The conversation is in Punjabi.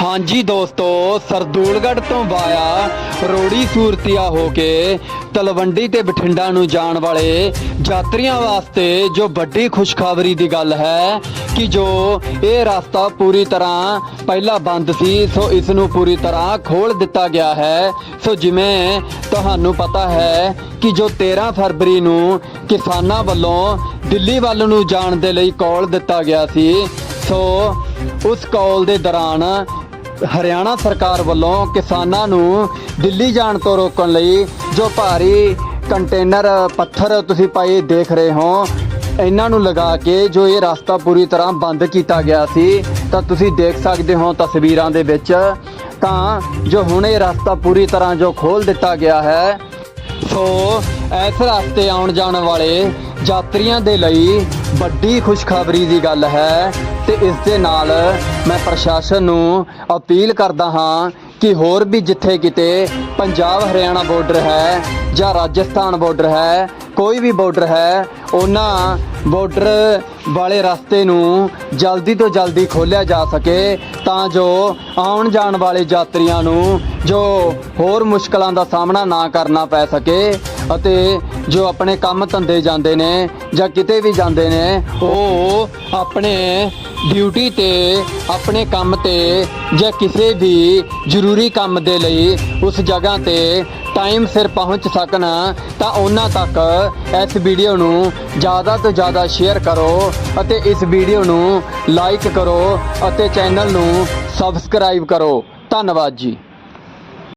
ਹਾਂਜੀ ਦੋਸਤੋ, ਸਰਦੂਲਗੜ੍ਹ ਤੋਂ ਵਾਇਆ ਰੋੜੀ ਸੂਰਤੀਆ ਹੋ ਕੇ ਤਲਵੰਡੀ ਤੇ ਬਠਿੰਡਾ ਨੂੰ ਜਾਣ ਵਾਲੇ ਯਾਤਰੀਆਂ ਵਾਸਤੇ ਜੋ ਵੱਡੀ ਖੁਸ਼ਖਬਰੀ ਦੀ ਗੱਲ ਹੈ ਕਿ ਜੋ ਇਹ ਰਸਤਾ ਪੂਰੀ ਤਰ੍ਹਾਂ ਪਹਿਲਾਂ ਬੰਦ ਸੀ, ਸੋ ਇਸ ਨੂੰ ਪੂਰੀ ਤਰ੍ਹਾਂ ਖੋਲ ਦਿੱਤਾ ਗਿਆ ਹੈ। ਸੋ ਜਿਵੇਂ ਤੁਹਾਨੂੰ ਪਤਾ ਹੈ ਕਿ ਜੋ 13 ਫਰਵਰੀ ਨੂੰ ਕਿਸਾਨਾਂ ਵੱਲੋਂ ਦਿੱਲੀ ਵੱਲ ਨੂੰ ਜਾਣ ਦੇ ਲਈ ਕਾਲ ਦਿੱਤਾ ਗਿਆ ਸੀ, ਸੋ ਉਸ ਕਾਲ ਦੇ ਦੌਰਾਨ ਹਰਿਆਣਾ ਸਰਕਾਰ ਵੱਲੋਂ ਕਿਸਾਨਾਂ ਨੂੰ ਦਿੱਲੀ ਜਾਣ ਤੋਂ ਰੋਕਣ ਲਈ ਜੋ ਭਾਰੀ ਕੰਟੇਨਰ ਪੱਥਰ ਤੁਸੀਂ ਪਾਏ ਦੇਖ ਰਹੇ ਹੋ, ਇਹਨਾਂ ਨੂੰ ਲਗਾ ਕੇ ਜੋ ਇਹ ਰਸਤਾ ਪੂਰੀ ਤਰ੍ਹਾਂ ਬੰਦ ਕੀਤਾ ਗਿਆ ਸੀ, ਤਾਂ ਤੁਸੀਂ ਦੇਖ ਸਕਦੇ ਹੋ ਤਸਵੀਰਾਂ ਦੇ ਵਿੱਚ, ਤਾਂ ਜੋ ਹੁਣ ਇਹ ਰਸਤਾ ਪੂਰੀ ਤਰ੍ਹਾਂ ਜੋ ਖੋਲ ਦਿੱਤਾ ਗਿਆ ਹੈ, ਸੋ ਇਸ ਰਸਤੇ ਆਉਣ ਜਾਣ ਵਾਲੇ ਯਾਤਰੀਆਂ ਦੇ ਲਈ ਵੱਡੀ ਖੁਸ਼ਖਬਰੀ ਦੀ ਗੱਲ ਹੈ ਤੇ ਇਸ ਦੇ ਨਾਲ ਮੈਂ ਪ੍ਰਸ਼ਾਸਨ ਨੂੰ ਅਪੀਲ ਕਰਦਾ ਹਾਂ ਕਿ ਹੋਰ ਵੀ ਜਿੱਥੇ ਕਿਤੇ ਪੰਜਾਬ ਹਰਿਆਣਾ ਬਾਰਡਰ ਹੈ ਜਾਂ ਰਾਜਸਥਾਨ ਬਾਰਡਰ ਹੈ, ਕੋਈ ਵੀ ਬਾਰਡਰ ਹੈ, ਉਹਨਾਂ ਬਾਰਡਰ ਵਾਲੇ ਰਸਤੇ ਨੂੰ ਜਲਦੀ ਤੋਂ ਜਲਦੀ ਖੋਲ੍ਹਿਆ ਜਾ ਸਕੇ ਤਾਂ ਜੋ ਆਉਣ ਜਾਣ ਵਾਲੇ ਯਾਤਰੀਆਂ ਨੂੰ ਜੋ ਹੋਰ ਮੁਸ਼ਕਲਾਂ ਦਾ ਸਾਹਮਣਾ ਨਾ ਕਰਨਾ ਪੈ ਸਕੇ ਅਤੇ ਜੋ ਆਪਣੇ ਕੰਮ ਧੰਦੇ ਜਾਂਦੇ ਨੇ ਜਾਂ ਕਿਤੇ ਵੀ ਜਾਂਦੇ ਨੇ, ਉਹ ਆਪਣੇ ਡਿਊਟੀ ਤੇ, ਆਪਣੇ ਕੰਮ ਤੇ ਜਾਂ ਕਿਸੇ ਵੀ ਜ਼ਰੂਰੀ ਕੰਮ ਦੇ ਲਈ ਉਸ ਜਗ੍ਹਾ ਤੇ ਟਾਈਮ ਸਿਰ ਪਹੁੰਚ ਸਕਣ, ਤਾਂ ਉਹਨਾਂ ਤੱਕ ਇਸ ਵੀਡੀਓ ਨੂੰ ਜ਼ਿਆਦਾ ਤੋਂ ਜ਼ਿਆਦਾ ਸ਼ੇਅਰ ਕਰੋ ਅਤੇ ਇਸ ਵੀਡੀਓ ਨੂੰ ਲਾਈਕ ਕਰੋ ਅਤੇ ਚੈਨਲ ਨੂੰ ਸਬਸਕ੍ਰਾਈਬ ਕਰੋ। ਧੰਨਵਾਦ ਜੀ।